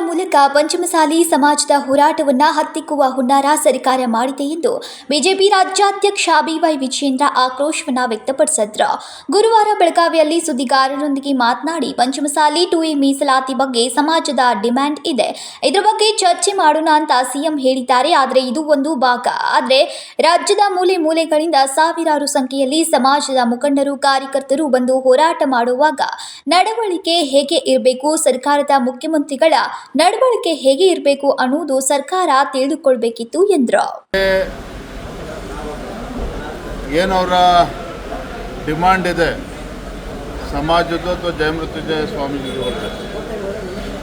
ಮೂಲಕ ಪಂಚಮಸಾಲಿ ಸಮಾಜದ ಹೋರಾಟವನ್ನು ಹತ್ತಿಕ್ಕುವ ಹುನ್ನಾರ ಸರ್ಕಾರ ಮಾಡಿದೆ ಎಂದು ಬಿಜೆಪಿ ರಾಜ್ಯಾಧ್ಯಕ್ಷ ಬಿವೈ ವಿಜೇಂದ್ರ ಆಕ್ರೋಶವನ್ನು ವ್ಯಕ್ತಪಡಿಸಿದ್ರು. ಗುರುವಾರ ಬೆಳಗಾವಿಯಲ್ಲಿ ಸುದ್ದಿಗಾರರೊಂದಿಗೆ ಮಾತನಾಡಿ ಪಂಚಮಸಾಲಿ ಟು ಎ ಮೀಸಲಾತಿ ಬಗ್ಗೆ ಸಮಾಜದ ಡಿಮ್ಯಾಂಡ್ ಇದೆ. ಇದರ ಬಗ್ಗೆ ಚರ್ಚೆ ಮಾಡೋಣ ಅಂತ ಸಿಎಂ ಹೇಳಿದ್ದಾರೆ. ಆದರೆ ಇದು ಒಂದು ಭಾಗ. ಆದರೆ ರಾಜ್ಯದ ಮೂಲೆ ಮೂಲೆಗಳಿಂದ ಸಾವಿರಾರು ಸಂಖ್ಯೆಯಲ್ಲಿ ಸಮಾಜದ ಮುಖಂಡರು, ಕಾರ್ಯಕರ್ತರು ಬಂದು ಹೋರಾಟ ಮಾಡುವಾಗ ನಡವಳಿಕೆ ಹೇಗೆ ಇರಬೇಕು ಸರ್ಕಾರದ ಮುಖ್ಯಮಂತ್ರಿಗಳ ನಡವಳಿಕೆ ಹೇಗೆ ಇರಬೇಕು ಅನ್ನೋದು ಸರ್ಕಾರ ತಿಳಿದುಕೊಳ್ಬೇಕಿತ್ತು ಎಂದರು. ಏನವರ ಡಿಮಾಂಡ್ ಇದೆ? ಸಮಾಜದ್ದು ಅಥವಾ ಜಯಮೃತ್ಯುಂಜಯ ಸ್ವಾಮೀಜಿ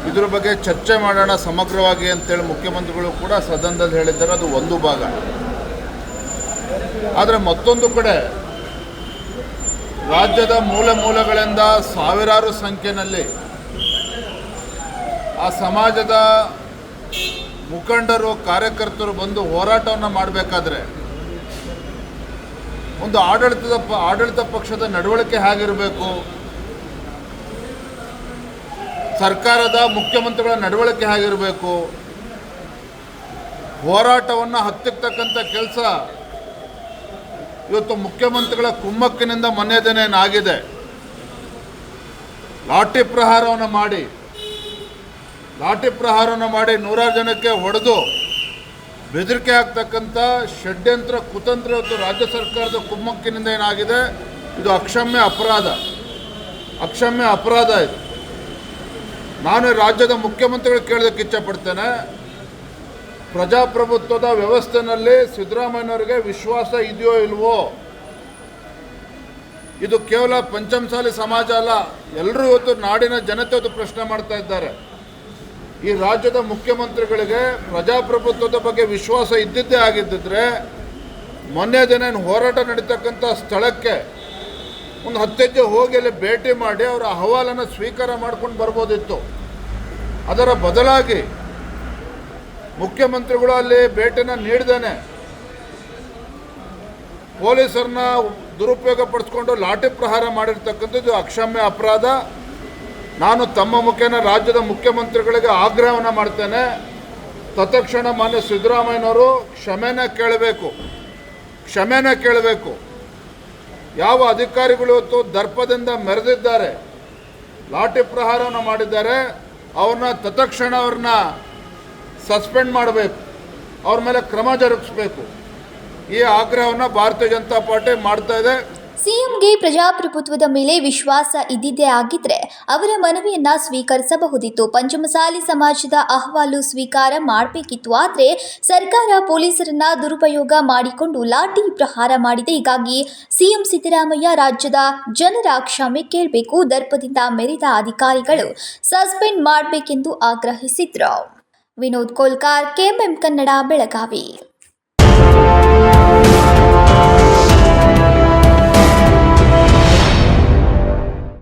ಇದ್ರ ಬಗ್ಗೆ ಚರ್ಚೆ ಮಾಡೋಣ ಸಮಗ್ರವಾಗಿ ಅಂತೇಳಿ ಮುಖ್ಯಮಂತ್ರಿಗಳು ಕೂಡ ಸದನದಲ್ಲಿ ಹೇಳಿದ್ದಾರೆ. ಅದು ಒಂದು ಭಾಗ. ಆದರೆ ಮತ್ತೊಂದು ಕಡೆ ರಾಜ್ಯದ ಮೂಲ ಮೂಲಗಳಿಂದ ಸಾವಿರಾರು ಸಂಖ್ಯೆಯಲ್ಲಿ ಆ ಸಮಾಜದ ಮುಖಂಡರು, ಕಾರ್ಯಕರ್ತರು ಬಂದು ಹೋರಾಟವನ್ನು ಮಾಡಬೇಕಾದ್ರೆ ಒಂದು ಆಡಳಿತದ ಪ- ಆಡಳಿತ ಪಕ್ಷದ ನಡವಳಿಕೆ ಹೇಗಿರಬೇಕು? ಸರ್ಕಾರದ ಮುಖ್ಯಮಂತ್ರಿಗಳ ನಡವಳಿಕೆ ಹೇಗಿರಬೇಕು? ಹೋರಾಟವನ್ನು ಹತ್ತಿಕ್ತಕ್ಕಂಥ ಕೆಲಸ ಇವತ್ತು ಮುಖ್ಯಮಂತ್ರಿಗಳ ಕುಮ್ಮಕ್ಕಿನಿಂದ ಮೊನ್ನೆ ದಿನ ಏನಾಗಿದೆ ಲಾಠಿ ಪ್ರಹಾರವನ್ನು ಮಾಡಿ. ಲಾಠಿ ಪ್ರಹಾರನ ಮಾಡಿ ನೂರಾರು ಜನಕ್ಕೆ ಹೊಡೆದು ಬೆದರಿಕೆ ಆಗ್ತಕ್ಕಂಥ ಷಡ್ಯಂತ್ರ, ಕುತಂತ್ರ ಮತ್ತು ರಾಜ್ಯ ಸರ್ಕಾರದ ಕುಮ್ಮಕ್ಕಿನಿಂದ ಏನಾಗಿದೆ? ಇದು ಅಕ್ಷಮ್ಯ ಅಪರಾಧ. ಅಕ್ಷಮ್ಯ ಅಪರಾಧ ಇದು. ನಾನು ರಾಜ್ಯದ ಮುಖ್ಯಮಂತ್ರಿಗಳು ಕೇಳೋದಕ್ಕೆ ಇಚ್ಛಪಡ್ತೇನೆ. ಪ್ರಜಾಪ್ರಭುತ್ವದ ವ್ಯವಸ್ಥೆನಲ್ಲಿ ಸಿದ್ದರಾಮಯ್ಯನವರಿಗೆ ವಿಶ್ವಾಸ ಇದೆಯೋ ಇಲ್ವೋ? ಇದು ಕೇವಲ ಪಂಚಮಸಾಲಿ ಸಮಾಜ ಅಲ್ಲ. ಎಲ್ಲರೂ ಇವತ್ತು ನಾಡಿನ ಜನತೆ ಪ್ರಶ್ನೆ ಮಾಡ್ತಾ ಇದ್ದಾರೆ. ಈ ರಾಜ್ಯದ ಮುಖ್ಯಮಂತ್ರಿಗಳಿಗೆ ಪ್ರಜಾಪ್ರಭುತ್ವದ ಬಗ್ಗೆ ವಿಶ್ವಾಸ ಇದ್ದಿದ್ದೇ ಆಗಿದ್ದಿದ್ರೆ ಮೊನ್ನೆ ದಿನ ಹೋರಾಟ ನಡೀತಕ್ಕಂಥ ಸ್ಥಳಕ್ಕೆ ಒಂದು ಹತ್ತೆಜ್ಜೆ ಹೋಗಿ ಅಲ್ಲಿ ಭೇಟಿ ಮಾಡಿ ಅವರ ಅಹವಾಲನ್ನು ಸ್ವೀಕಾರ ಮಾಡ್ಕೊಂಡು ಬರ್ಬೋದಿತ್ತು. ಅದರ ಬದಲಾಗಿ ಮುಖ್ಯಮಂತ್ರಿಗಳು ಅಲ್ಲಿ ಭೇಟಿನ ನೀಡ್ದೇನೆ ಪೊಲೀಸರನ್ನ ದುರುಪಯೋಗ ಪಡಿಸ್ಕೊಂಡು ಲಾಠಿ ಪ್ರಹಾರ ಮಾಡಿರ್ತಕ್ಕಂಥದ್ದು ಅಕ್ಷಮ್ಯ ಅಪರಾಧ. ನಾನು ತಮ್ಮ ಮುಖೇನ ರಾಜ್ಯದ ಮುಖ್ಯಮಂತ್ರಿಗಳಿಗೆ ಆಗ್ರಹವನ್ನು ಮಾಡ್ತೇನೆ. ತತ್ಕ್ಷಣ ಮಾನ್ಯ ಸಿದ್ದರಾಮಯ್ಯನವರು ಕ್ಷಮೆನ ಕೇಳಬೇಕು. ಕ್ಷಮೆನ ಕೇಳಬೇಕು. ಯಾವ ಅಧಿಕಾರಿಗಳು ಇವತ್ತು ದರ್ಪದಿಂದ ಮೆರೆದಿದ್ದಾರೆ, ಲಾಠಿ ಪ್ರಹಾರವನ್ನು ಮಾಡಿದ್ದಾರೆ, ಅವ್ರನ್ನ ತತ್ಕ್ಷಣ ಅವ್ರನ್ನ ಸಸ್ಪೆಂಡ್ ಮಾಡಬೇಕು. ಅವ್ರ ಮೇಲೆ ಕ್ರಮ ಜರುಗಿಸ್ಬೇಕು. ಈ ಆಗ್ರಹವನ್ನು ಭಾರತೀಯ ಜನತಾ ಪಾರ್ಟಿ ಮಾಡ್ತಾ ಇದೆ. ಸಿಎಂಗೆ ಪ್ರಜಾಪ್ರಭುತ್ವದ ಮೇಲೆ ವಿಶ್ವಾಸ ಇದ್ದಿದ್ದೇ ಆಗಿದ್ರೆ ಅವರ ಮನವಿಯನ್ನ ಸ್ವೀಕರಿಸಬಹುದಿತ್ತು. ಪಂಚಮಸಾಲಿ ಸಮಾಜದ ಅಹವಾಲು ಸ್ವೀಕಾರ ಮಾಡಬೇಕಿತ್ತು. ಆದರೆ ಸರ್ಕಾರ ಪೊಲೀಸರನ್ನ ದುರುಪಯೋಗ ಮಾಡಿಕೊಂಡು ಲಾಠಿ ಪ್ರಹಾರ ಮಾಡಿದೆ. ಹೀಗಾಗಿ ಸಿಎಂ ಸಿದ್ದರಾಮಯ್ಯ ರಾಜ್ಯದ ಜನರ ಕ್ಷಮೆ ಕೇಳಬೇಕು. ದರ್ಪದಿಂದ ಮೆರೆದ ಅಧಿಕಾರಿಗಳು ಸಸ್ಪೆಂಡ್ ಮಾಡಬೇಕೆಂದು ಆಗ್ರಹಿಸಿದ್ರು. ವಿನೋದ್ ಕೋಲ್ಕಾರ್, ಕೆಎಂಎಂ ಕನ್ನಡ, ಬೆಳಗಾವಿ.